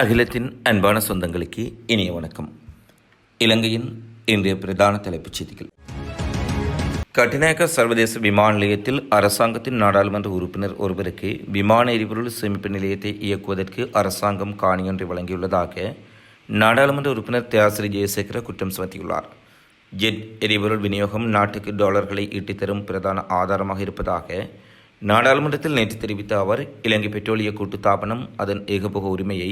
அகிலத்தின் அன்பான சொந்தங்களுக்கு இனிய வணக்கம். இலங்கையின் இன்றைய பிரதான தலைப்புச் செய்திகள். கட்டிநாயக்க சர்வதேச விமான நிலையத்தில் அரசாங்கத்தின் நாடாளுமன்ற உறுப்பினர் ஒருவருக்கு விமான எரிபொருள் சேமிப்பு நிலையத்தை இயக்குவதற்கு அரசாங்கம் காணியொன்றை வழங்கியுள்ளதாக நாடாளுமன்ற உறுப்பினர் தியாசிரி ஜெயசேகர குற்றம் சுமத்தியுள்ளார். ஜெட் எரிபொருள் விநியோகம் நாட்டுக்கு டாலர்களை ஈட்டித்தரும் பிரதான ஆதாரமாக இருப்பதாக நாடாளுமன்றத்தில் நேற்று தெரிவித்த அவர் இலங்கை பெட்ரோலிய கூட்டுத்தாபனம் அதன் ஏகபோக உரிமையை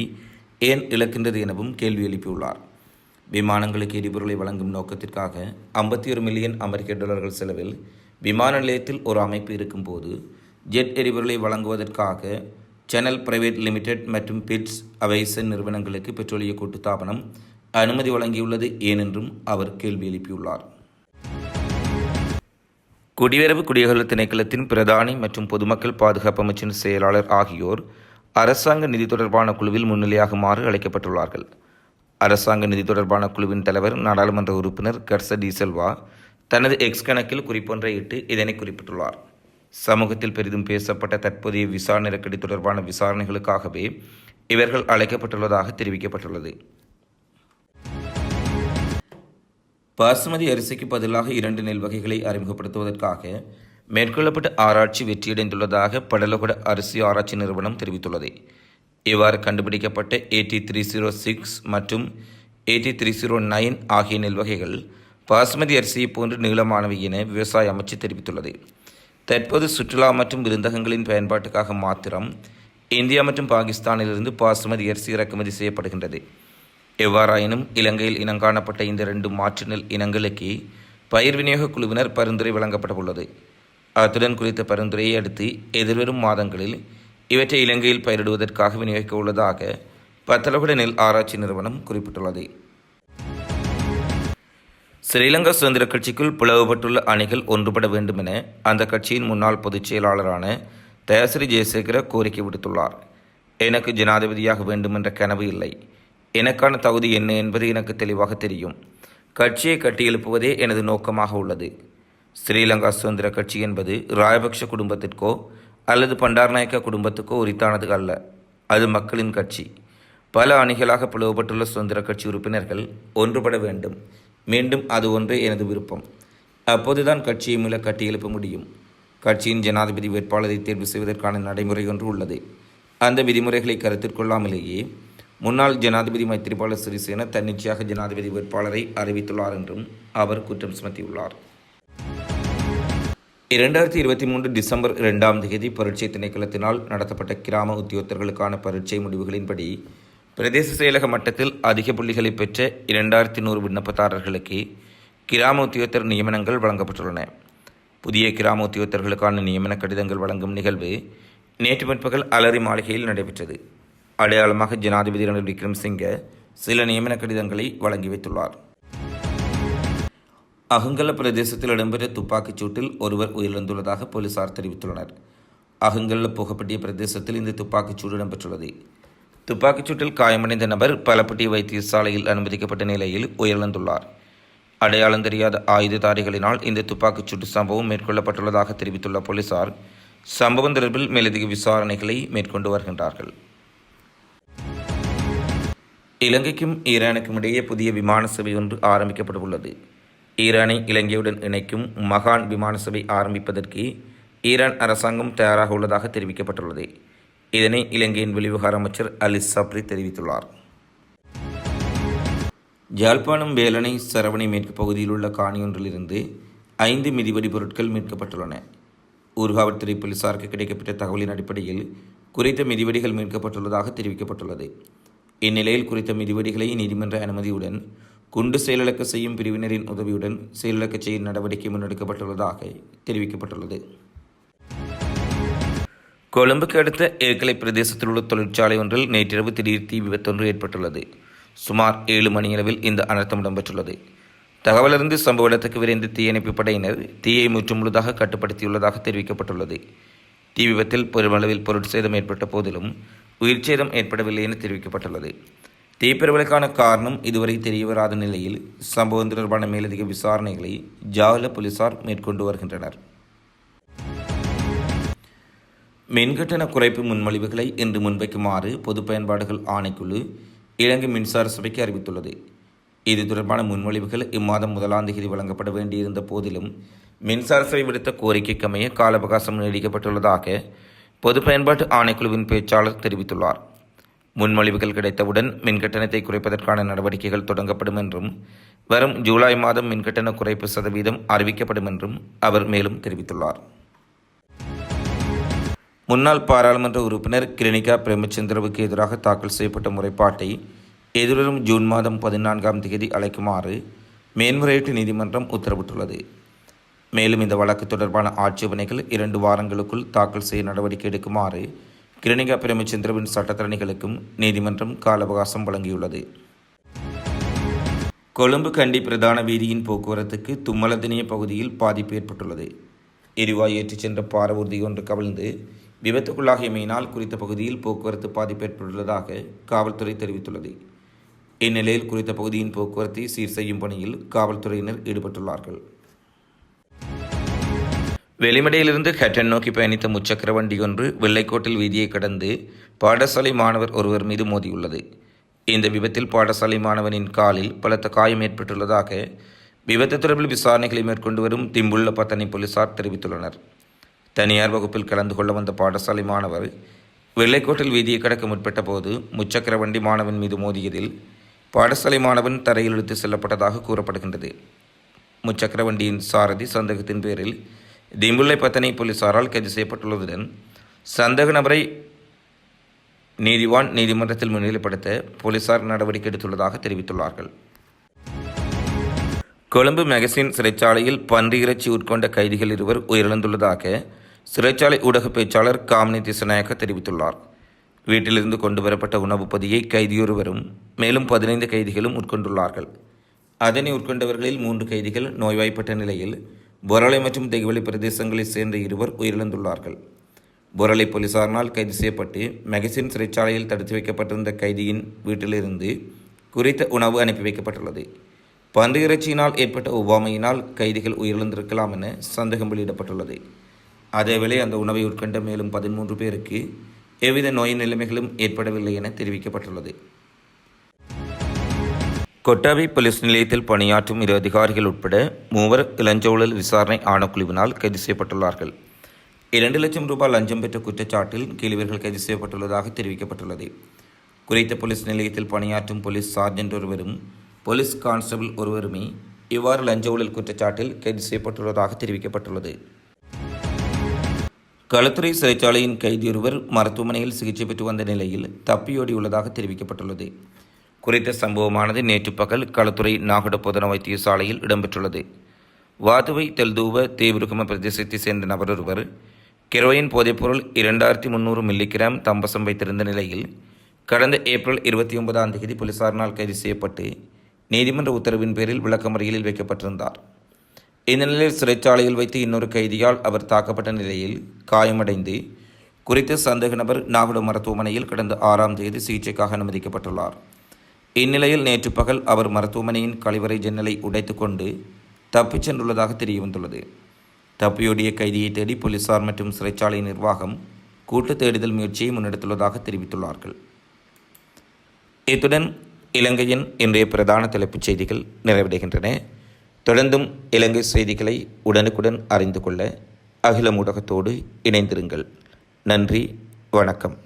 ஏன் இழக்கின்றது எனவும் கேள்வி எழுப்பியுள்ளார். விமானங்களுக்கு எரிபொருளை வழங்கும் நோக்கத்திற்காக ஐம்பத்தி ஒரு மில்லியன் அமெரிக்க டாலர்கள் செலவில் விமான நிலையத்தில் ஒரு அமைப்பு இருக்கும்போது ஜெட் எரிபொருளை வழங்குவதற்காக சேனல் பிரைவேட் லிமிடெட் மற்றும் பிட்ஸ் அவைசன் நிறுவனங்களுக்கு பெட்ரோலிய கூட்டுத்தாபனம் அனுமதி வழங்கியுள்ளது ஏனென்றும் அவர் கேள்வி எழுப்பியுள்ளார். குடியரவு குடியகல திணைக்களத்தின் பிரதானி மற்றும் பொதுமக்கள் பாதுகாப்பு அமைச்சின் செயலாளர் ஆகியோர் அரசாங்க நிதி தொடர்பான குழுவில் முன்னிலையாகுமாறு அழைக்கப்பட்டுள்ளார்கள். அரசாங்க நிதி தொடர்பான குழுவின் தலைவர் நாடாளுமன்ற உறுப்பினர் கர்ச டி செல்வா தனது எக்ஸ் கணக்கில் குறிப்பொன்றை இட்டு இதனை குறிப்பிட்டுள்ளார். சமூகத்தில் பெரிதும் பேசப்பட்ட தற்போதைய விசா நெருக்கடி தொடர்பான விசாரணைகளுக்காகவே இவர்கள் அழைக்கப்பட்டுள்ளதாக தெரிவிக்கப்பட்டுள்ளது. பாசுமதி அரிசிக்கு பதிலாக இரண்டு நெல் வகைகளை அறிமுகப்படுத்துவதற்காக மேற்கொள்ளப்பட்ட ஆராய்ச்சி வெற்றியடைந்துள்ளதாக படலகுட அரிசி ஆராய்ச்சி நிறுவனம் தெரிவித்துள்ளது. இவ்வாறு கண்டுபிடிக்கப்பட்ட ஏடி த்ரீ ஜீரோ சிக்ஸ் மற்றும் ஏடி த்ரீ ஜீரோ நைன் ஆகிய நெல் வகைகள் பாசுமதி அரிசியை போன்று நீளமானவை என விவசாய அமைச்சு தெரிவித்துள்ளது. தற்போது சுற்றுலா மற்றும் விருந்தகங்களின் பயன்பாட்டுக்காக மாத்திரம் இந்தியா மற்றும் பாகிஸ்தானிலிருந்து பாசுமதி அரிசி இறக்குமதி செய்யப்படுகின்றது. எவ்வாறாயினும் இலங்கையில் இனங்காணப்பட்ட இந்த இரண்டு மாற்று நெல் இனங்களுக்கு பயிர் விநியோக குழுவினர் பரிந்துரை வழங்கப்பட்டுள்ளது அத்துடன் குறித்த பரிந்துரையை அடுத்து எதிர்வரும் மாதங்களில் இவற்றை இலங்கையில் பயிரிடுவதற்காக விநியோகிக்க உள்ளதாக பத்தலகுட நெல் ஆராய்ச்சி நிறுவனம் குறிப்பிட்டுள்ளது. ஸ்ரீலங்கா சுதந்திர கட்சிக்குள் பிளவுபட்டுள்ள அணிகள் ஒன்றுபட வேண்டும் என அந்த கட்சியின் முன்னாள் பொதுச் செயலாளரான தயாசிரி ஜெயசேகர கோரிக்கை விடுத்துள்ளார். எனக்கு ஜனாதிபதியாக வேண்டும் என்ற கனவு இல்லை. எனக்கான தகுதி என்ன என்பது எனக்கு தெளிவாக தெரியும். கட்சியை கட்டியெழுப்புவதே எனது நோக்கமாக உள்ளது. ஸ்ரீலங்கா சுதந்திர கட்சி என்பது ராயபக்ஷ குடும்பத்திற்கோ அல்லது பண்டார்நாயக்க குடும்பத்துக்கோ உரித்தானது அல்ல. அது மக்களின் கட்சி. பல அணிகளாக பிளவுபட்டுள்ள சுதந்திர கட்சி உறுப்பினர்கள் ஒன்றுபட வேண்டும். மீண்டும் அது ஒன்றே எனது விருப்பம். அப்போதுதான் கட்சியை மீள கட்டியெழுப்ப முடியும். கட்சியின் ஜனாதிபதி வேட்பாளரை தேர்வு செய்வதற்கான நடைமுறை ஒன்று உள்ளது. அந்த விதிமுறைகளை கருத்தில் கொள்ளாமலேயே முன்னாள் ஜனாதிபதி மைத்திரிபால சிறிசேன தன்னிச்சையாக ஜனாதிபதி வேட்பாளரை அறிவித்துள்ளார் என்றும் அவர் குற்றம் சுமத்தியுள்ளார். இரண்டாயிரத்தி இருபத்தி மூன்று டிசம்பர் இரண்டாம் தேதி பரீட்சை திணைக்களத்தினால் நடத்தப்பட்ட கிராம உத்தியோகத்தர்களுக்கான பரீட்சை முடிவுகளின்படி பிரதேச செயலக மட்டத்தில் அதிக புள்ளிகளை பெற்ற இரண்டாயிரத்தி நூறு விண்ணப்பதாரர்களுக்கு கிராம உத்தியோகத்தர் நியமனங்கள் வழங்கப்பட்டுள்ளன. புதிய கிராம உத்தியோகத்தர்களுக்கான நியமன கடிதங்கள் வழங்கும் நிகழ்வு நேற்று பிற்பகல் அலரி மாளிகையில் நடைபெற்றது. அடையாளமாக ஜனாதிபதி ரணில் விக்ரம்சிங்க சில நியமன கடிதங்களை வழங்கி வைத்துள்ளார். அகங்கல பிரதேசத்தில் இடம்பெற்ற துப்பாக்கிச் சூட்டில் ஒருவர் உயிரிழந்துள்ளதாக போலீசார் தெரிவித்துள்ளனர். அகங்கல்ல புகப்பட்டிய பிரதேசத்தில் இந்த துப்பாக்கிச் சூடு இடம்பெற்றுள்ளது. துப்பாக்கிச் சூட்டில் காயமடைந்த நபர் பலப்பட்டி வைத்தியசாலையில் அனுமதிக்கப்பட்ட நிலையில் உயிரிழந்துள்ளார். அடையாளம் தெரியாத ஆயுததாரிகளினால் இந்த துப்பாக்கிச் சூட்டு சம்பவம் மேற்கொள்ளப்பட்டுள்ளதாக தெரிவித்துள்ள போலீசார் சம்பவம் தொடர்பில் மேலதிக விசாரணைகளை மேற்கொண்டு வருகின்றார்கள். இலங்கைக்கும் ஈரானுக்கும் இடையே புதிய விமான சேவை ஒன்று ஆரம்பிக்கப்பட்டுள்ளது ஈரானை இலங்கையுடன் இணைக்கும் மகான் விமான சபை ஆரம்பிப்பதற்கு ஈரான் அரசாங்கம் தயாராக உள்ளதாக தெரிவிக்கப்பட்டுள்ளது. இதனை இலங்கையின் வெளிவிவகார அமைச்சர் அலிஸ் சப்ரி தெரிவித்துள்ளார். ஜாழ்ப்பாணம் வேலனை சரவணை மேற்கு பகுதியில் உள்ள காணியொன்றிலிருந்து ஐந்து மிதிவடி பொருட்கள் மீட்கப்பட்டுள்ளன. ஊர்காவல்துறை போலீசாருக்கு கிடைக்கப்பட்ட தகவலின் அடிப்படையில் குறித்த மிதிவடிகள் மீட்கப்பட்டுள்ளதாக தெரிவிக்கப்பட்டுள்ளது. இந்நிலையில் குறித்த மிதிவெடிகளை நீதிமன்ற அனுமதியுடன் குண்டு செயலிழக்க செய்யும் பிரிவினரின் உதவியுடன் செயலிழக்க செய்யும் நடவடிக்கை முன்னெடுக்கப்பட்டுள்ளதாக தெரிவிக்கப்பட்டுள்ளது. கொழும்புக்கு அடுத்த ஏக்கலை பிரதேசத்தில் உள்ள தொழிற்சாலை ஒன்றில் நேற்றிரவு திடீர் தீ விபத்தொன்று ஏற்பட்டுள்ளது. சுமார் ஏழு மணியளவில் இந்த அனர்த்தம் இடம்பெற்றுள்ளது. தகவலறிந்து சம்பவ இடத்துக்கு விரைந்து தீயணைப்பு படையினர் தீயை முற்றுமுழுதாக கட்டுப்படுத்தியுள்ளதாக தெரிவிக்கப்பட்டுள்ளது. தீ விபத்தில் பெருமளவில் பொருட்சேதம் ஏற்பட்ட போதிலும் உயிர்ச்சேதம் ஏற்படவில்லை என தெரிவிக்கப்பட்டுள்ளது. தீப்பெருவலுக்கான காரணம் இதுவரை தெரியவராத நிலையில் சம்பவம் தொடர்பான மேலதிக விசாரணைகளை ஜாவல போலீசார் மேற்கொண்டு வருகின்றனர். மின்கட்டண குறைப்பு முன்மொழிவுகளை இன்று முன்வைக்குமாறு பொது பயன்பாடுகள் ஆணைக்குழு இலங்கை மின்சார சபைக்கு அறிவித்துள்ளது. இது தொடர்பான முன்மொழிவுகள் இம்மாதம் முதலாம் தேதி வழங்கப்பட வேண்டியிருந்த போதிலும் மின்சார சபை விடுத்த கோரிக்கைக்கமைய கால அவகாசம் நீடிக்கப்பட்டுள்ளதாக பொது பயன்பாட்டு ஆணைக்குழுவின் பேச்சாளர் தெரிவித்துள்ளார். முன்மொழிவுகள் கிடைத்தவுடன் மின்கட்டணத்தை குறைப்பதற்கான நடவடிக்கைகள் தொடங்கப்படும் என்றும் வரும் ஜூலை மாதம் மின்கட்டண குறைப்பு சதவீதம் அறிவிக்கப்படும் என்றும் அவர் மேலும் தெரிவித்துள்ளார். முன்னாள் பாராளுமன்ற உறுப்பினர் கிளினிகா பிரேமச்சந்திரவுக்கு எதிராக தாக்கல் செய்யப்பட்ட முறைப்பாட்டை எதிர்வரும் ஜூன் மாதம் பதினான்காம் தேதி அழைக்குமாறு மேன்முறையீட்டு நீதிமன்றம் உத்தரவிட்டுள்ளது. மேலும் இந்த வழக்கு தொடர்பான ஆட்சேபனைகள் இரண்டு வாரங்களுக்குள் தாக்கல் செய்ய நடவடிக்கை எடுக்குமாறு கிரணிகா பிரேமச்சந்திரவின் சட்டத்தரணிகளுக்கும் நீதிமன்றம் கால அவகாசம் வழங்கியுள்ளது. கொழும்பு கண்டி பிரதான வீதியின் போக்குவரத்துக்கு தும்மலதினிய பகுதியில் பாதிப்பு ஏற்பட்டுள்ளது. எரிவாயு ஏற்றிச் சென்ற பாரவூர்தி ஒன்று கவிழ்ந்து விபத்துக்குள்ளாகியமையினால் குறித்த பகுதியில் போக்குவரத்து பாதிப்பு ஏற்பட்டுள்ளதாக காவல்துறை தெரிவித்துள்ளது. இந்நிலையில் குறித்த பகுதியின் போக்குவரத்தை சீர் செய்யும் பணியில் காவல்துறையினர் ஈடுபட்டுள்ளார்கள். வெளிமடையிலிருந்து ஹட்டன் நோக்கி பயணித்த முச்சக்கர வண்டி ஒன்று வெள்ளைக்கோட்டில் வீதியை கடந்து பாடசாலை மாணவர் ஒருவர் மீது மோதியுள்ளது. இந்த விபத்தில் பாடசாலை மாணவனின் காலில் பலத்த காயம் ஏற்பட்டுள்ளதாக விபத்து தொடர்பில் விசாரணைகளை மேற்கொண்டு வரும் திம்புள்ள பத்தனை போலீசார் தெரிவித்துள்ளனர். தனியார் வகுப்பில் கலந்து கொள்ள வந்த பாடசாலை மாணவர் வெள்ளைக்கோட்டில் வீதியை கடக்க முற்பட்ட போது முச்சக்கர வண்டி மாணவன் மீது மோதியதில் பாடசாலை மாணவன் தரையில் இழுத்து செல்லப்பட்டதாக கூறப்படுகின்றது. முச்சக்கர வண்டியின் சாரதி சந்தேகத்தின் பேரில் திம்புள்ளை பத்தனை போலீசாரால் கைது செய்யப்பட்டுள்ளதுடன் சந்தேக நபரை நீதிவான் நீதிமன்றத்தில் முன்னிலைப்படுத்த போலீசார் நடவடிக்கை எடுத்துள்ளதாக தெரிவித்துள்ளார்கள். கொழும்பு மெகசின் சிறைச்சாலையில் பன்றி இறைச்சி உட்கொண்ட கைதிகள் இருவர் உயிரிழந்துள்ளதாக சிறைச்சாலை ஊடக பேச்சாளர் காமினி திசநாயக்க தெரிவித்துள்ளார். வீட்டிலிருந்து கொண்டு வரப்பட்ட உணவு பொதியை கைதியொருவரும் மேலும் பதினைந்து கைதிகளும் உட்கொண்டுள்ளார்கள். அதனை உட்கொண்டவர்களில் மூன்று கைதிகள் நோய்வாய்ப்பட்ட நிலையில் பொரளை மற்றும் தெகுவளி பிரதேசங்களைச் சேர்ந்த இருவர் உயிரிழந்துள்ளார்கள். பொரளை போலீசாரினால் கைது செய்யப்பட்டு மெகசின் சிறைச்சாலையில் தடுத்து வைக்கப்பட்டிருந்த கைதியின் வீட்டிலிருந்து குறித்த உணவு அனுப்பி வைக்கப்பட்டுள்ளது. பந்து இறைச்சியினால் ஏற்பட்ட ஒவ்வாமையினால் கைதிகள் உயிரிழந்திருக்கலாம் என சந்தேகம் வெளியிடப்பட்டுள்ளது. அதேவேளை அந்த உணவை உட்கொண்ட மேலும் பதிமூன்று பேருக்கு எவ்வித நோய் நிலைமைகளும் ஏற்படவில்லை என தெரிவிக்கப்பட்டுள்ளது. கொட்டாவி போலீஸ் நிலையத்தில் பணியாற்றும் இரு அதிகாரிகள் உட்பட மூவர் இளஞ்ச ஊழல் விசாரணை ஆணைக்குழுவினால் கைது செய்யப்பட்டுள்ளார்கள் இரண்டு லட்சம் ரூபாய் லஞ்சம் பெற்ற குற்றச்சாட்டில் கீழ்வர்கள் கைது செய்யப்பட்டுள்ளதாக தெரிவிக்கப்பட்டுள்ளது குறித்த போலீஸ் நிலையத்தில் பணியாற்றும் போலீஸ் சார்ஜென்ட் ஒருவரும் போலீஸ் கான்ஸ்டபிள் ஒருவருமே இவ்வாறு லஞ்ச ஊழல் குற்றச்சாட்டில் கைது செய்யப்பட்டுள்ளதாக தெரிவிக்கப்பட்டுள்ளது களத்துறை சிறைச்சாலையின் கைதியொருவர் மருத்துவமனையில் சிகிச்சை பெற்று வந்த நிலையில் தப்பியோடியுள்ளதாக தெரிவிக்கப்பட்டுள்ளது குறித்த சம்பவமானது நேற்று பகல் களத்துறை நாகட வைத்தியசாலையில் இடம்பெற்றுள்ளது. வாதுவை தெல்தூவ தீவிரகும பிரதேசத்தைச் சேர்ந்த நபரொருவர் கெரோயின் போதைப்பொருள் இரண்டாயிரத்தி முந்நூறு மில்லிகிராம் தம்பசம் வைத்திருந்த நிலையில் கடந்த ஏப்ரல் இருபத்தி ஒன்பதாம் தேதி போலீசாரினால் கைது செய்யப்பட்டு நீதிமன்ற உத்தரவின் பேரில் விளக்கமறியலில் வைக்கப்பட்டிருந்தார். இந்த நிலையில் சிறைச்சாலையில் வைத்து இன்னொரு கைதியால் அவர் தாக்கப்பட்ட நிலையில் காயமடைந்து குறித்த சந்தேக நபர் நாகடு மருத்துவமனையில் கடந்த ஆறாம் தேதி சிகிச்சைக்காக அனுமதிக்கப்பட்டுள்ளார். இந்நிலையில் நேற்று பகல் அவர் மருத்துவமனையின் கழிவறை ஜன்னலை உடைத்துக்கொண்டு தப்பிச் சென்றுள்ளதாக தெரியவந்துள்ளது. தப்பியோடிய கைதியை தேடி போலீசார் மற்றும் சிறைச்சாலை நிர்வாகம் கூட்டு தேடுதல் முயற்சியை முன்னெடுத்துள்ளதாக தெரிவித்துள்ளார்கள். இத்துடன் இலங்கையின் இன்றைய பிரதான தலைப்புச் செய்திகள் நிறைவடைகின்றன. தொடர்ந்தும் இலங்கை செய்திகளை உடனுக்குடன் அறிந்து கொள்ள அகில ஊடகத்தோடு இணைந்திருங்கள். நன்றி வணக்கம்.